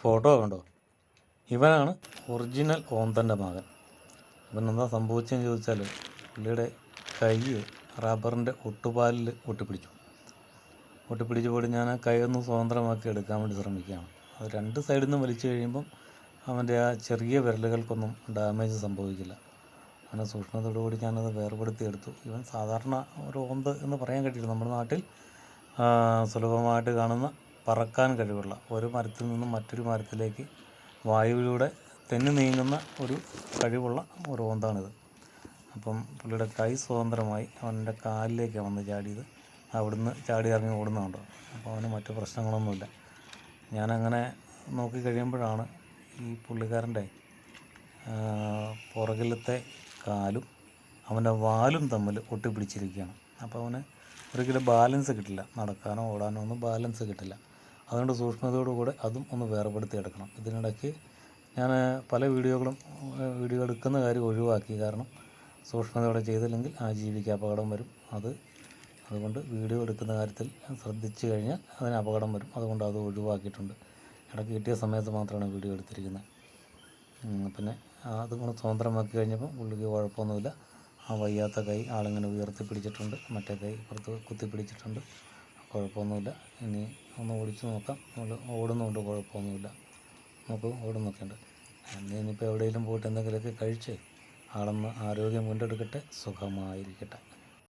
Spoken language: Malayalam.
ഫോട്ടോ കണ്ടോ? ഇവനാണ് ഒറിജിനൽ ഓന്തന്റെ മകൻ. ഇവനെന്താ സംഭവിച്ചതെന്ന് ചോദിച്ചാൽ പുള്ളിയുടെ കൈ റബ്ബറിന്റെ ഒട്ടുപാലിൽ ഒട്ടിപ്പിടിച്ചു ഒട്ടിപ്പിടിച്ചപ്പോൾ ഞാൻ ആ കൈ ഒന്ന് സ്വതന്ത്രമാക്കി എടുക്കാൻ വേണ്ടി ശ്രമിക്കുകയാണ്. അത് രണ്ട് സൈഡിൽ നിന്ന് വലിച്ചു കഴിയുമ്പം അവന്റെ ആ ചെറിയ വിരലുകൾക്കൊന്നും ഡാമേജ് സംഭവിക്കില്ല. അങ്ങനെ സൂക്ഷ്മതയോടുകൂടി ഞാനത് വേർപെടുത്തി എടുത്തു. ഇവൻ സാധാരണ ഒരു ഓന്ത് എന്ന് പറയാൻ കഴിയില്ല നമ്മുടെ നാട്ടിൽ സുലഭമായിട്ട് കാണുന്ന പറക്കാൻ കഴിവുള്ള ഒരു മരത്തിൽ നിന്നും മറ്റൊരു മരത്തിലേക്ക് വായുവിലൂടെ തെന്നി നീങ്ങുന്ന ഒരു കഴിവുള്ള ഒരു ഓന്താണിത്. അപ്പം പുള്ളിയുടെ കൈ സ്വതന്ത്രമായി അവന്റെ കാലിലേക്ക് വന്ന് ചാടിയത്. അവിടുന്ന് ചാടി ഇറങ്ങി ഓടുന്നുണ്ടോ അപ്പോൾ അവന് മറ്റു പ്രശ്നങ്ങളൊന്നുമില്ല. ഞാനങ്ങനെ നോക്കി കഴിയുമ്പോഴാണ് ഈ പുള്ളിക്കാരന്റെ പുറകിലത്തെ കാലും അവന്റെ വാലും തമ്മിൽ ഒട്ടിപ്പിടിച്ചിരിക്കുകയാണ്. അപ്പോൾ അവന് ഒരിക്കലും ബാലൻസ് കിട്ടില്ല. നടക്കാനോ ഓടാനോ ഒന്നും ബാലൻസ് കിട്ടില്ല. അതുകൊണ്ട് സൂക്ഷ്മതയോടുകൂടെ അതും ഒന്ന് വേർപെടുത്തി എടുക്കണം. ഇതിനിടയ്ക്ക് ഞാൻ പല വീഡിയോകളും വീഡിയോ എടുക്കുന്ന കാര്യം ഒഴിവാക്കി. കാരണം സൂക്ഷ്മതയോടെ ചെയ്തില്ലെങ്കിൽ ആ ജീവിക്ക് അപകടം വരും. അത് അതുകൊണ്ട് വീഡിയോ എടുക്കുന്ന കാര്യത്തിൽ ശ്രദ്ധിച്ചു കഴിഞ്ഞാൽ അതിന് അപകടം വരും. അതുകൊണ്ട് അത് ഒഴിവാക്കിയിട്ടുണ്ട്. ഇടയ്ക്ക് കിട്ടിയ സമയത്ത് മാത്രമാണ് വീഡിയോ എടുത്തിരിക്കുന്നത്. പിന്നെ അത് കൊണ്ട് സ്വതന്ത്രമാക്കി കഴിഞ്ഞപ്പോൾ പുള്ളിക്ക് കുഴപ്പമൊന്നുമില്ല. ആ വയ്യാത്ത കൈ ആളിങ്ങനെ ഉയർത്തി പിടിച്ചിട്ടുണ്ട് മറ്റേ കൈ പുറത്ത് കുത്തി പിടിച്ചിട്ടുണ്ട് കുഴപ്പമൊന്നുമില്ല. ഇനി ഒന്ന് ഓടിച്ച് നോക്കാം. നമ്മൾ ഓടുന്നുണ്ട് കുഴപ്പമൊന്നുമില്ല. നമുക്ക് ഓടുന്നൊക്കെ ഉണ്ട് അന്ന് ഇനിയിപ്പോൾ എവിടെയെങ്കിലും പോയിട്ട് എന്തെങ്കിലുമൊക്കെ കഴിച്ച് ആളൊന്ന് ആരോഗ്യം വീണ്ടെടുക്കട്ടെ സുഖമായിരിക്കട്ടെ.